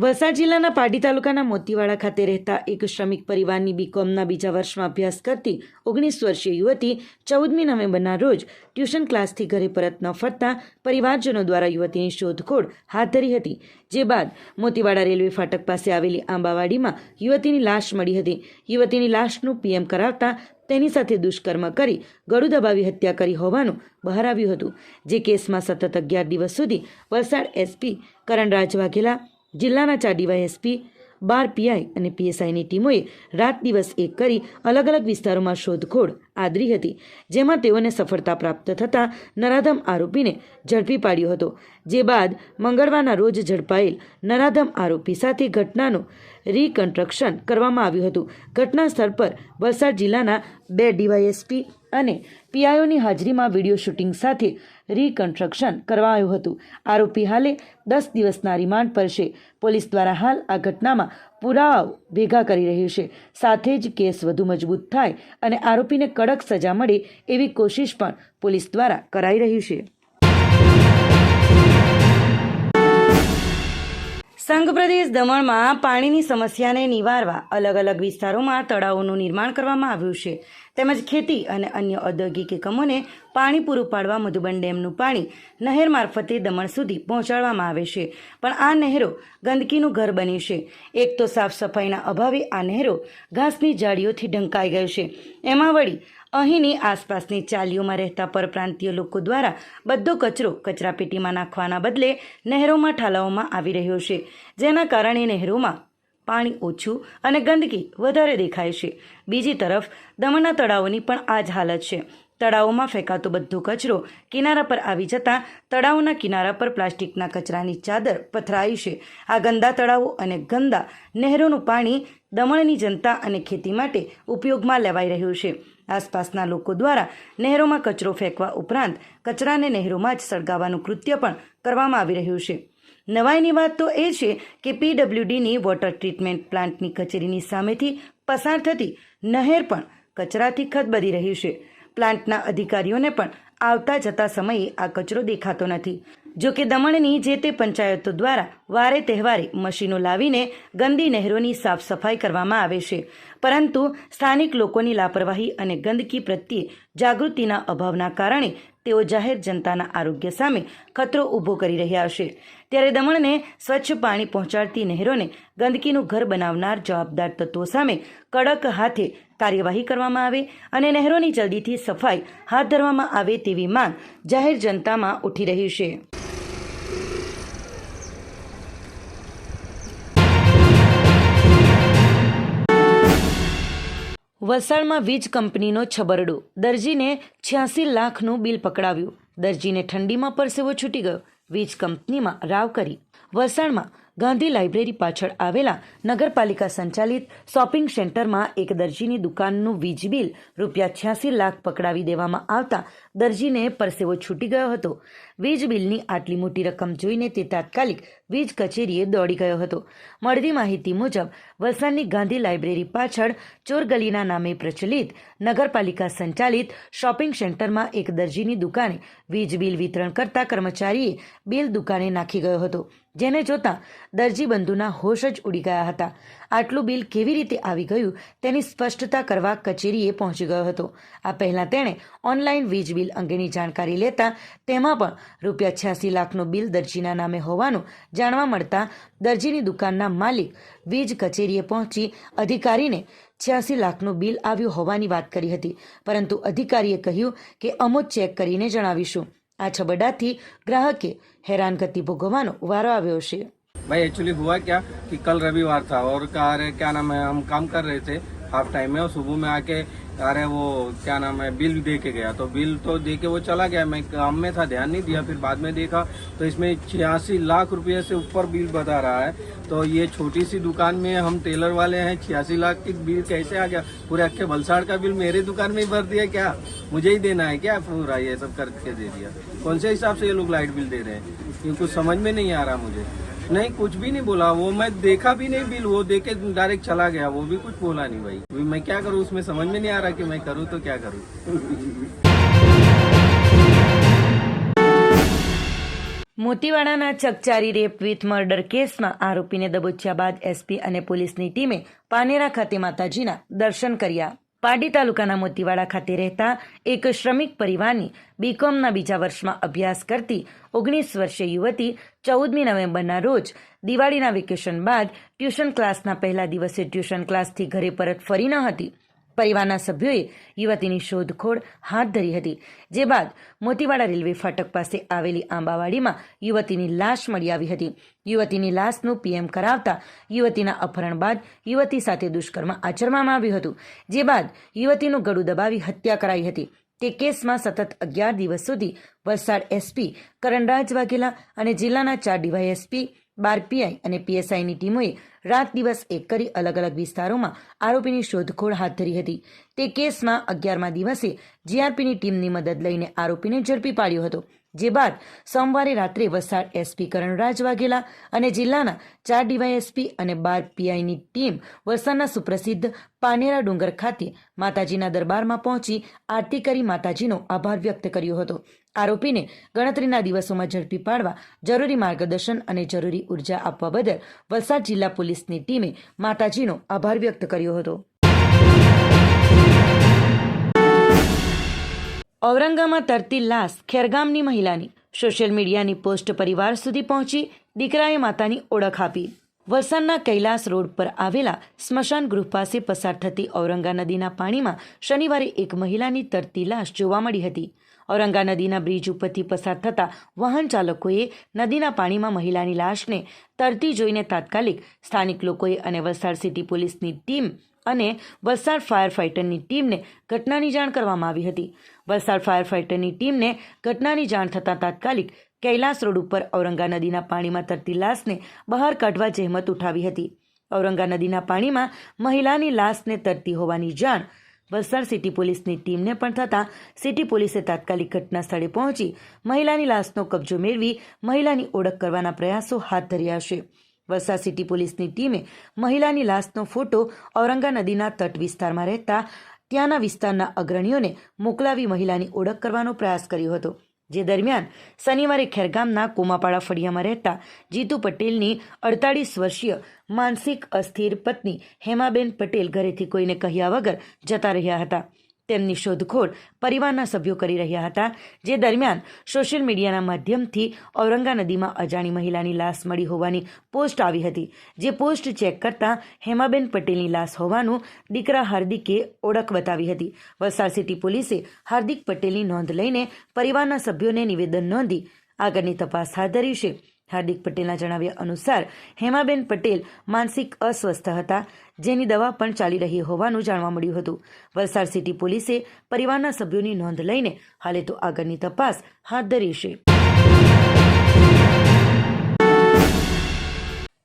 વલસાડ જિલ્લાના પાડી તાલુકાના મોતીવાડા ખાતે રહેતા એક શ્રમિક પરિવારની બીકોમના બીજા વર્ષમાં અભ્યાસ કરતી ઓગણીસ વર્ષીય યુવતી ચૌદમી નવેમ્બરના રોજ ટ્યુશન ક્લાસથી ઘરે પરત ન ફરતા પરિવારજનો દ્વારા યુવતીની શોધખોળ હાથ ધરી હતી. જે બાદ મોતીવાડા રેલવે ફાટક પાસે આવેલી આંબાવાડીમાં યુવતીની લાશ મળી હતી. યુવતીની લાશનું પીએમ કરાવતા તેની સાથે દુષ્કર્મ કરી ગળું દબાવી હત્યા કરી હોવાનું બહાર આવ્યું હતું. જે કેસમાં સતત અગિયાર દિવસ સુધી વલસાડ એસપી કરણરાજ વાઘેલા જિલ્લાના ચાર ડીવાયએસપી બાર પીઆઈ અને પીએસઆઈની ટીમોએ રાત દિવસ એક કરી અલગ અલગ વિસ્તારોમાં શોધખોળ આદરી હતી, જેમાં તેઓને સફળતા પ્રાપ્ત થતાં નરાધમ આરોપીને ઝડપી પાડ્યો હતો. જે બાદ મંગળવારના રોજ ઝડપાયેલ નરાધમ આરોપી સાથે ઘટનાનું રિકન્સ્ટ્રક્શન કરવામાં આવ્યું હતું. ઘટના સ્થળ પર વલસાડ જિલ્લાના બે ડીવાયએસપી અને પીઆઈઓની હાજરીમાં વીડિયો શૂટિંગ સાથે રિકન્સ્ટ્રક્શન કરવાયું હતું. આરોપી હાલે દસ દિવસના રિમાન્ડ પર છે. પોલીસ દ્વારા હાલ આ ઘટનામાં પુરાવાઓ ભેગા કરી રહ્યું છે. સાથે જ કેસ વધુ મજબૂત થાય અને આરોપીને કડક સજા મળે એવી કોશિશ પણ પોલીસ દ્વારા કરાઈ રહ્યું છે. સંઘ પ્રદેશ દમણમાં પાણીની સમસ્યાને નિવારવા અલગ અલગ વિસ્તારોમાં તળાવોનું નિર્માણ કરવામાં આવ્યું છે. તેમજ ખેતી અને અન્ય ઔદ્યોગિક એકમોને પાણી પૂરું પાડવા મધુબન ડેમનું પાણી નહેર મારફતે દમણ સુધી પહોંચાડવામાં આવે છે. પણ આ નહેરો ગંદકીનું ઘર બની છે. એક તો સાફ સફાઈના અભાવે આ નહેરો ઘાસની જાળીઓથી ઢંકાઈ ગયું છે. એમાં વળી અહીંની આસપાસની ચાલીઓમાં રહેતા પરપ્રાંતીય લોકો દ્વારા બધો કચરો કચરાપેટીમાં નાખવાના બદલે નહેરોમાં ઠાલવવામાં આવી રહ્યો છે. જેના કારણે નહેરોમાં પાણી ઓછું અને ગંદકી વધારે દેખાય છે. બીજી તરફ દમણના તળાવોની પણ આ જ હાલત છે. તળાવોમાં ફેંકાતો બધો કચરો કિનારા પર આવી જતાં તળાવોના કિનારા પર પ્લાસ્ટિકના કચરાની ચાદર પથરાઈ છે. આ ગંદા તળાવો અને ગંદા નહેરોનું પાણી દમણની જનતા અને ખેતી માટે ઉપયોગમાં લેવાઈ રહ્યું છે. આસપાસના લોકો દ્વારા નહેરોમાં કચરો ફેંકવા ઉપરાંત કચરાને નહેરોમાં જ સળગાવવાનું કૃત્ય પણ કરવામાં આવી રહ્યું છે. નવાઈની વાત તો એ છે કે પીડબ્લ્યુડીની વોટર ટ્રીટમેન્ટ પ્લાન્ટની કચેરીની સામેથી પસાર થતી નહેર પણ કચરાથી ખદબદી રહ્યું છે. પ્લાન્ટના અધિકારીઓને પણ આવતા જતા સમયે આ કચરો દેખાતો નથી. જો કે દમણની જે તે પંચાયતો દ્વારા વારે તહેવારે મશીનો લાવીને ગંદી નહેરોની સાફ સફાઈ કરવામાં આવે છે. પરંતુ સ્થાનિક લોકોની લાપરવાહી અને ગંદકી પ્રત્યે જાગૃતિના અભાવના કારણે તેઓ જાહેર જનતાના આરોગ્ય સામે ખતરો ઊભો કરી રહ્યા છે. ત્યારે દમણને સ્વચ્છ પાણી પહોંચાડતી નહેરોને ગંદકીનું ઘર બનાવનાર જવાબદાર તત્વો સામે કડક હાથે કાર્યવાહી કરવામાં આવે અને નહેરોની જલ્દીથી સફાઈ હાથ ધરવામાં આવે તેવી માંગ જાહેર જનતામાં ઉઠી રહી છે. વલસાડમાં વીજ કંપનીનો છબરડો. દરજીને છ્યાસી લાખનું બિલ પકડાવ્યું. દરજીને ઠંડીમાં પરસેવો છૂટી ગયો. વીજ કંપનીમાં રાવ કરી વલસાડમાં ગાંધી લાઇબ્રેરી પાછળ આવેલા નગરપાલિકા સંચાલિત શોપિંગ સેન્ટરમાં એક દરજીની દુકાનનું વીજ બિલ રૂપિયા છ્યાસી લાખ પકડાવી દેવામાં આવતા દરજીને પરસેવો છૂટી ગયો હતો. વીજ બિલની આટલી મોટી રકમ જોઈને તે તાત્કાલિક વીજ કચેરીએ દોડી ગયો હતો. મળતી માહિતી મુજબ, વલસાડની ગાંધી લાઇબ્રેરી પાછળ ચોરગલીના નામે પ્રચલિત નગરપાલિકા સંચાલિત શોપિંગ સેન્ટરમાં એક દરજીની દુકાને વીજ બિલ વિતરણ કરતા કર્મચારીએ બિલ દુકાને નાખી ગયો હતો. જેને જોતા દરજી બંધુના હોશ જ ઉડી ગયા હતા. આટલું બિલ કેવી રીતે આવી ગયું તેની સ્પષ્ટતા કરવા કચેરીએ પહોંચી ગયો હતો. આ પહેલાં તેણે ઓનલાઈન વીજ બિલ અંગેની જાણકારી લેતા તેમાં પણ રૂપિયા છ્યાસી લાખનું બિલ દરજીના નામે હોવાનું જાણવા મળતા દરજીની દુકાનના માલિક વીજ કચેરીએ પહોંચી અધિકારીને છ્યાસી લાખનું બિલ આવ્યું હોવાની વાત કરી હતી. પરંતુ અધિકારીએ કહ્યું કે અમો ચેક કરીને જણાવીશું. આ છબડાથી ગ્રાહકે હેરાનગતિ ભોગવવાનો વારો આવ્યો છે भाई एक्चुअली हुआ क्या कि कल रविवार था और कहा रहे क्या नाम है हम काम कर रहे थे हाफ टाइम में और सुबह में आके रहे वो, क्या नाम है, बिल दे के गया। तो बिल तो दे के वो चला गया। मैं काम में था, ध्यान नहीं दिया, फिर बाद में देखा। तो इसमें छियासी लाख रुपए से ऊपर बिल बता रहा है। तो ये छोटी सी दुकान में हम टेलर वाले हैं, छियासी लाख की बिल कैसे आ गया? पूरे अक्के वलसाड़ का बिल मेरे दुकान में ही भर दिया क्या? मुझे ही देना है क्या? पूरा ये सब करके दे दिया। कौन से हिसाब से ये लोग लाइट बिल दे रहे हैं? ये कुछ समझ में नहीं आ रहा मुझे। नहीं कुछ भी नहीं बोला वो मैं देखा भी नहीं बिल वो देके डायरेक्ट चला गया वो भी कुछ बोला नहीं भाई अभी मैं क्या करूँ उसमें समझ में नहीं आ रहा कि मैं करूँ तो क्या करूँ મોતીવાડાના ચકચારી રેપ વિથ મર્ડર કેસમાં આરોપીને દબોચ્યા બાદ એસપી અને પોલીસની ટીમે પાનેરા ખાતે માતાજીના દર્શન કર્યા પારડી તાલુકાના મોતીવાડા ખાતે રહેતા એક શ્રમિક પરિવારની બીકોમના બીજા વર્ષમાં અભ્યાસ કરતી ઓગણીસ વર્ષીય યુવતી ચૌદમી નવેમ્બરના રોજ દિવાળીના વેકેશન બાદ ટ્યુશન ક્લાસના પહેલા દિવસે ટ્યુશન ક્લાસથી ઘરે પરત ફરી ન હતી. પરિવારના સભ્યોએ યુવતીની શોધખોળ હાથ ધરી હતી. જે બાદ મોતીવાડા રેલવે ફાટક પાસે આવેલી આંબાવાડીમાં યુવતીની લાશ મળી આવી હતી. યુવતીની લાશનું પીએમ કરાવતા યુવતીના અપહરણ બાદ યુવતી સાથે દુષ્કર્મ આચરવામાં આવ્યું હતું. જે બાદ યુવતીનું ગળું દબાવી હત્યા કરાઈ હતી. તે કેસમાં સતત અગિયાર દિવસ સુધી વલસાડ એસપી કરણરાજ વાઘેલા અને જિલ્લાના ચાર ડીવાયએસપી બાર પીઆઈ અને પીએસઆઈની ટીમોએ રાત દિવસ એક કરી અલગ અલગ વિસ્તારોમાં આરોપીની શોધખોળ હાથ ધરી હતી. તે કેસમાં અગિયારમા દિવસે જીઆરપીની ટીમની મદદ લઈને આરોપીને ઝડપી પાડ્યો હતો, જે બાદ સોમવારે રાત્રે વલસાડ એસપી કરણરાજ વાઘેલા અને જિલ્લાના ચાર ડીવાયએસપી અને બાર પીઆઈની ટીમ વલસાડના સુપ્રસિદ્ધ પાનેરા ડુંગર ખાતે માતાજીના દરબારમાં પહોંચી આરતી કરી માતાજીનો આભાર વ્યક્ત કર્યો હતો. આરોપીને ગણતરીના દિવસોમાં ઝડપી પાડવા, જરૂરી માર્ગદર્શન અને જરૂરી ઊર્જા આપવા બદલ વલસાડ જિલ્લા પોલીસની ટીમે માતાજીનો આભાર વ્યક્ત કર્યો હતો. ઔરંગામાં તરતી લાશ ખેરગામની મહિલાની સોશિયલ મીડિયાની પોસ્ટ પરિવાર સુધી પહોંચી દીકરાએ માતાની ઓળખ આપી. વલસાડના કૈલાસ રોડ પર આવેલા સ્મશાન ગૃહ પાસે પસાર થતી ઔરંગા નદીના પાણીમાં શનિવારે એક મહિલાની તરતી લાશ જોવા મળી હતી. ઔરંગા નદીના બ્રિજ ઉપરથી પસાર થતા વાહન ચાલકોએ નદીના પાણીમાં મહિલાની લાશને તરતી જોઈને તાત્કાલિક સ્થાનિક લોકોએ અને વલસાડ સિટી પોલીસની ટીમ અને વલસાડ ફાયર ફાઇટરની ટીમને ઘટનાની જાણ કરવામાં આવી હતી. વલસાડ ફાયર ફાઇટરની ટીમને ઘટનાની જાણ થતાં તાત્કાલિક કૈલાસ રોડ ઉપર ઔરંગા નદીના પાણીમાં તરતી લાશને બહાર કાઢવા જહેમત ઉઠાવી હતી. ઔરંગા નદીના પાણીમાં મહિલાની લાશને તરતી હોવાની જાણ વલસાડ સિટી પોલીસની ટીમને પણ થતાં સિટી પોલીસે તાત્કાલિક ઘટના સ્થળે પહોંચી મહિલાની લાશનો કબજો મેળવી મહિલાની ઓળખ કરવાના પ્રયાસો હાથ ધર્યા છે. વલસાડ સિટી પોલીસની ટીમે મહિલાની લાશનો ફોટો ઔરંગા નદીના તટ વિસ્તારમાં રહેતા ત્યાંના વિસ્તારના અગ્રણીઓને મોકલાવી મહિલાની ઓળખ કરવાનો પ્રયાસ કર્યો હતો. જે દરમિયાન શનિવારે ખેરગામના કોમાપાડા ફળિયામાં રહેતા જીતુ પટેલની અડતાળીસ વર્ષીય માનસિક અસ્થિર પત્ની હેમાબેન પટેલ ઘરેથી કોઈને કહ્યા વગર જતા રહ્યા હતા. તેમની શોધખોળ પરિવારના સભ્યો કરી રહ્યા હતા, જે દરમિયાન સોશિયલ મીડિયાના માધ્યમથી ઔરંગા નદીમાં અજાણી મહિલાની લાશ મળી હોવાની પોસ્ટ આવી હતી, જે પોસ્ટ ચેક કરતા હેમાબેન પટેલની લાશ હોવાનું દીકરા હાર્દિકે ઓળખ બતાવી હતી. વલસાડ સિટી પોલીસે હાર્દિક પટેલની નોંધ લઈને પરિવારના સભ્યોને નિવેદન નોંધી આગળની તપાસ હાથ ધરી છે. હાર્દિક પટેલના જણાવ્યા અનુસાર, હેમાબેન પટેલ માનસિક અસ્વસ્થ હતા. જેની દવા પણ ચાલી રહી હોવાનું જાણવા મળ્યું હતું. વલસાડ સિટી પોલીસે પરિવારના સભ્યોની નોંધ લઈને હાલે તો આગળની તપાસ હાથ ધરી છે.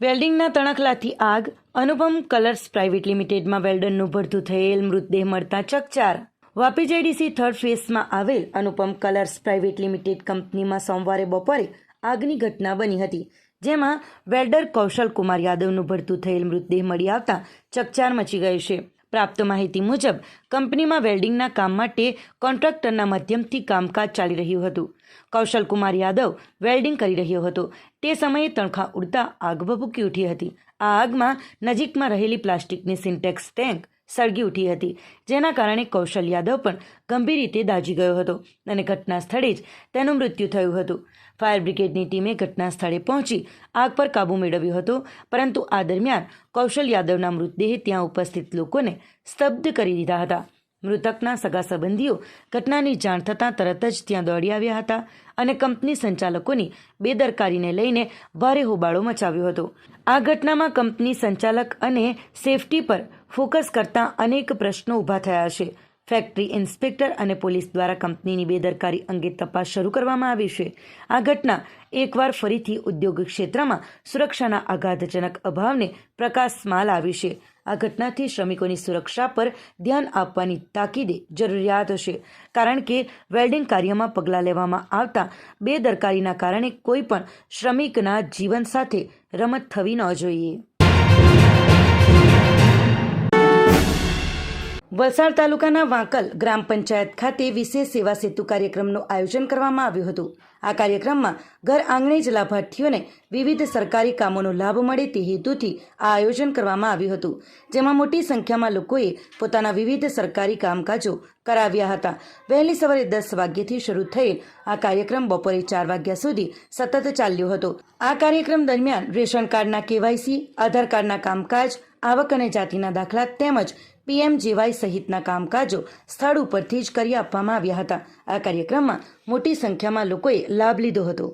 વેલ્ડિંગના તણખલાથી આગ, અનુપમ કલર્સ પ્રાઇવેટ લિમિટેડમાં વેલ્ડરનું ભરતું થયેલ મૃતદેહ મળતા ચકચાર. વાપી જેડીસી થર્ડ ફેઝમાં આવેલ અનુપમ કલર્સ પ્રાઇવેટ લિમિટેડ કંપનીમાં સોમવારે બપોરે આગની ઘટના બની હતી, જેમાં વેલ્ડર કૌશલ કુમાર યાદવનું ભરતું થયેલ મૃતદેહ મળી આવતા ચકચાર મચી ગઈ છે. પ્રાપ્ત માહિતી મુજબ, કંપનીમાં વેલ્ડિંગના કામ માટે કોન્ટ્રાક્ટરના માધ્યમથી કામકાજ ચાલી રહ્યું હતું. કૌશલ કુમાર યાદવ વેલ્ડિંગ કરી રહ્યો હતો. તે સમયે તણખા ઉડતા આગ ભભૂકી ઉઠી હતી. આ આગમાં નજીકમાં રહેલી પ્લાસ્ટિકની સિન્ટેક્સ ટેન્ક સળગી ઉઠી હતી. જેના કારણે કૌશલ યાદવ પણ ગંભીર રીતે દાઝી ગયો હતો અને ઘટના સ્થળે જ તેનું મૃત્યુ થયું હતું. ફાયર બ્રિગેડની ટીમે ઘટના સ્થળે પહોંચી આગ પર કાબૂ મેળવ્યો હતો, પરંતુ આ દરમિયાન કૌશલ યાદવના મૃતદેહ ત્યાં ઉપસ્થિત લોકોને સ્તબ્ધ કરી દીધા હતા. મૃતકના સગા સંબંધીઓ ઘટનાની જાણ થતાં તરત જ ત્યાં દોડી આવ્યા હતા અને કંપની સંચાલકોની બેદરકારીને લઈને ભારે હોબાળો મચાવ્યો હતો. આ ઘટનામાં કંપની સંચાલક અને સેફટી પર ફોકસ કરતા અનેક પ્રશ્નો ઊભા થયા છે. ફેક્ટરી ઇન્સ્પેક્ટર અને પોલીસ દ્વારા કંપનીની બેદરકારી અંગે તપાસ શરૂ કરવામાં આવી છે. આ ઘટના એકવાર ફરીથી ઉદ્યોગ ક્ષેત્રમાં સુરક્ષાના આઘાતજનક અભાવને પ્રકાશમાં લાવી છે. આ ઘટનાથી શ્રમિકોની સુરક્ષા પર ધ્યાન આપવાની તાકીદે જરૂરિયાત છે. કારણ કે વેલ્ડિંગ કાર્યમાં પગલાં લેવામાં આવતા બેદરકારીના કારણે કોઈપણ શ્રમિકના જીવન સાથે રમત થવી ન જોઈએ. વલસાડ તાલુકાના વાંકલ ગ્રામ પંચાયત ખાતે વિશેષ સેવા સેતુ કાર્યક્રમનું આયોજન કરવામાં આવ્યું હતું. આ કાર્યક્રમમાં ઘર આંગણે જ લાભાર્થીઓને વિવિધ સરકારી કામોનો લાભ મળે તે હેતુથી આ આયોજન કરવામાં આવ્યું હતું. જેમાં મોટી સંખ્યામાં લોકોએ પોતાના વિવિધ સરકારી કામકાજો કરાવ્યા હતા. વહેલી સવારે દસ વાગ્યેથી શરૂ થયેલ આ કાર્યક્રમ બપોરે ચાર વાગ્યા સુધી સતત ચાલ્યો હતો. આ કાર્યક્રમ દરમિયાન રેશન કાર્ડના કેવાયસી, આધાર કાર્ડના કામકાજ, આવક અને જાતિના દાખલા તેમજ પીએમ જેવાય સહિતના કામકાજો સ્થળ ઉપરથી જ કરી આપવામાં આવ્યા હતા. આ કાર્યક્રમમાં મોટી સંખ્યામાં લોકોએ લાભ લીધો હતો.